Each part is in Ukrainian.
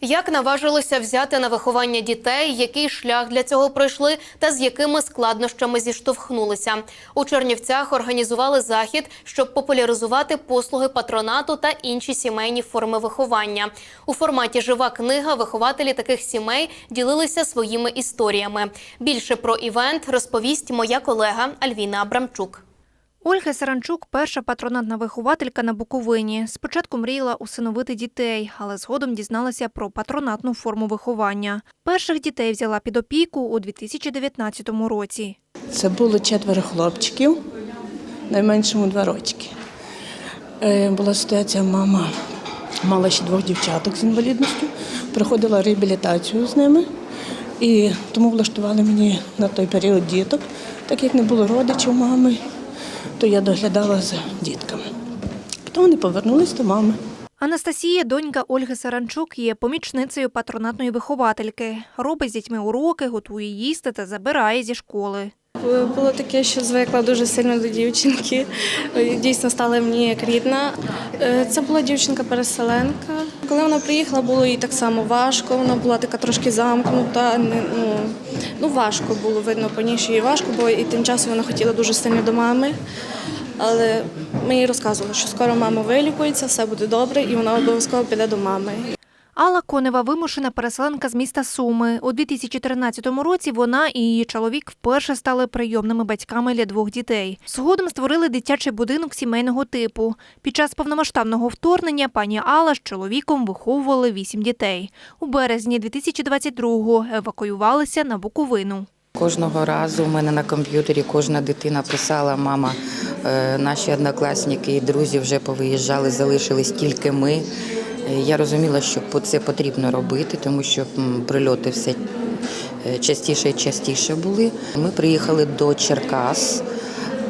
Як наважилися взяти на виховання дітей, який шлях для цього пройшли та з якими складнощами зіштовхнулися? У Чернівцях організували захід, щоб популяризувати послуги патронату та інші сімейні форми виховання. У форматі Жива книга вихователі таких сімей ділилися своїми історіями. Більше про івент розповість моя колега Альвіна Абрамчук. Ольга Саранчук перша патронатна вихователька на Буковині. Спочатку мріяла усиновити дітей, але згодом дізналася про патронатну форму виховання. Перших дітей взяла під опіку у 2019 році. Це було четверо хлопчиків, найменшому два рочки. Е, Була ситуація, мама мала ще двох дівчаток з інвалідністю, проходила реабілітацію з ними. І тому влаштували мені на той період діток, так як не було родичів мами, то я доглядала за дітками. Потім вони повернулись до мами. Анастасія, донька Ольги Саранчук, є помічницею патронатної виховательки. Робить з дітьми уроки, готує їсти та забирає зі школи. Було таке, що звикла дуже сильно до дівчинки. Дійсно стала мені як рідна. Е, Це була дівчинка-переселенка. Коли вона приїхала, було їй так само важко. Вона була така трошки замкнута. не- Ну, ну важко було видно по ній, що їй важко, бо і тим часом вона хотіла дуже сильно до мами. Але ми їй розказували, що скоро мама вилікується, все буде добре, і вона обов'язково піде до мами. Алла Конева вимушена переселенка з міста Суми. У 2013 році вона і її чоловік вперше стали прийомними батьками для двох дітей. Згодом створили дитячий будинок сімейного типу. Під час повномасштабного вторгнення пані Алла з чоловіком виховували вісім дітей. У березні 2022-го евакуювалися на Буковину. Кожного разу в мене на комп'ютері кожна дитина писала: мама, е, наші однокласники і друзі вже повиїжджали, залишились тільки ми. Я розуміла, що це потрібно робити, тому що прильоти все е, частіше і частіше були. Ми приїхали до Черкас.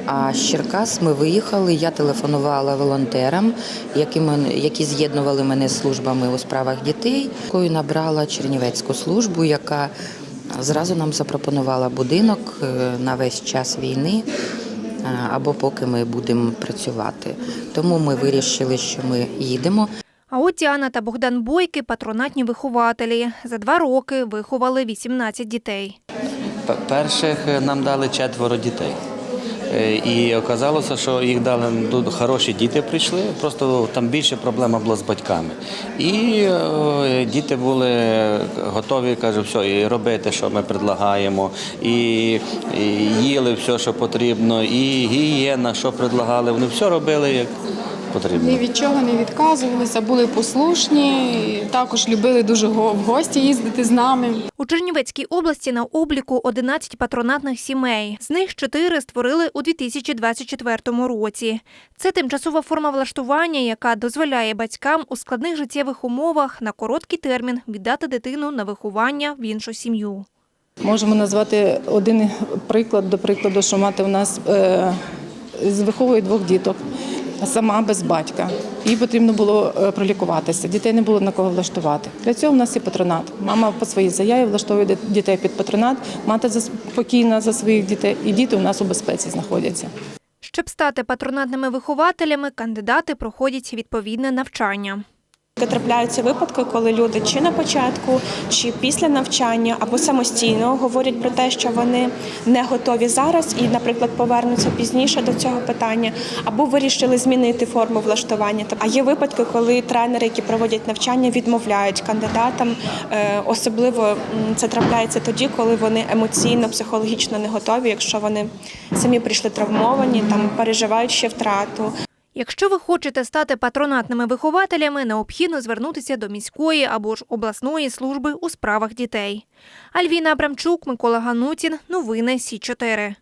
А з Черкас ми виїхали. Я телефонувала волонтерам, які які з'єднували мене з службами у справах дітей. Такою набрала Чернівецьку службу, яка зразу нам запропонувала будинок е, на весь час війни е, або поки ми будемо працювати. Тому ми вирішили, що ми їдемо. А от Діана та Богдан Бойки патронатні вихователі. За два роки виховали 18 дітей. Перших е, нам дали четверо дітей. Е, І оказалося, що їх дали дуже хороші діти прийшли, просто там більше проблема була з батьками. І е, діти були готові, каже, все, і робити, що ми предлагаємо, і, і їли все, що потрібно, і гігієна, що предлагали. Вони все робили як потрібно. Ні від чого не відказувалися, були послушні, також любили дуже го- в гості їздити з нами. У Чернівецькій області на обліку 11 патронатних сімей. З них 4 створили у 2024 році. Це тимчасова форма влаштування, яка дозволяє батькам у складних життєвих умовах на короткий термін віддати дитину на виховання в іншу сім'ю. Можемо назвати один приклад, до прикладу, що мати у нас е, виховує двох діток, сама без батька. Їй потрібно було е, пролікуватися. Дітей не було на кого влаштувати. Для цього в нас є патронат. Мама по своїй заяві влаштовує дітей під патронат, мати спокійна за своїх дітей, і діти у нас у безпеці знаходяться. Щоб стати патронатними вихователями, кандидати проходять відповідне навчання. Трапляються випадки, коли люди чи на початку, чи після навчання, або самостійно говорять про те, що вони не готові зараз і, наприклад, повернуться пізніше до цього питання, або вирішили змінити форму влаштування. А є випадки, коли тренери, які проводять навчання, відмовляють кандидатам. Е, Особливо це трапляється тоді, коли вони емоційно, психологічно не готові, якщо вони самі прийшли травмовані, там переживають ще втрату. Якщо ви хочете стати патронатними вихователями, необхідно звернутися до міської або ж обласної служби у справах дітей. Альвіна Абрамчук, Микола Ганутін. Новини Сі 4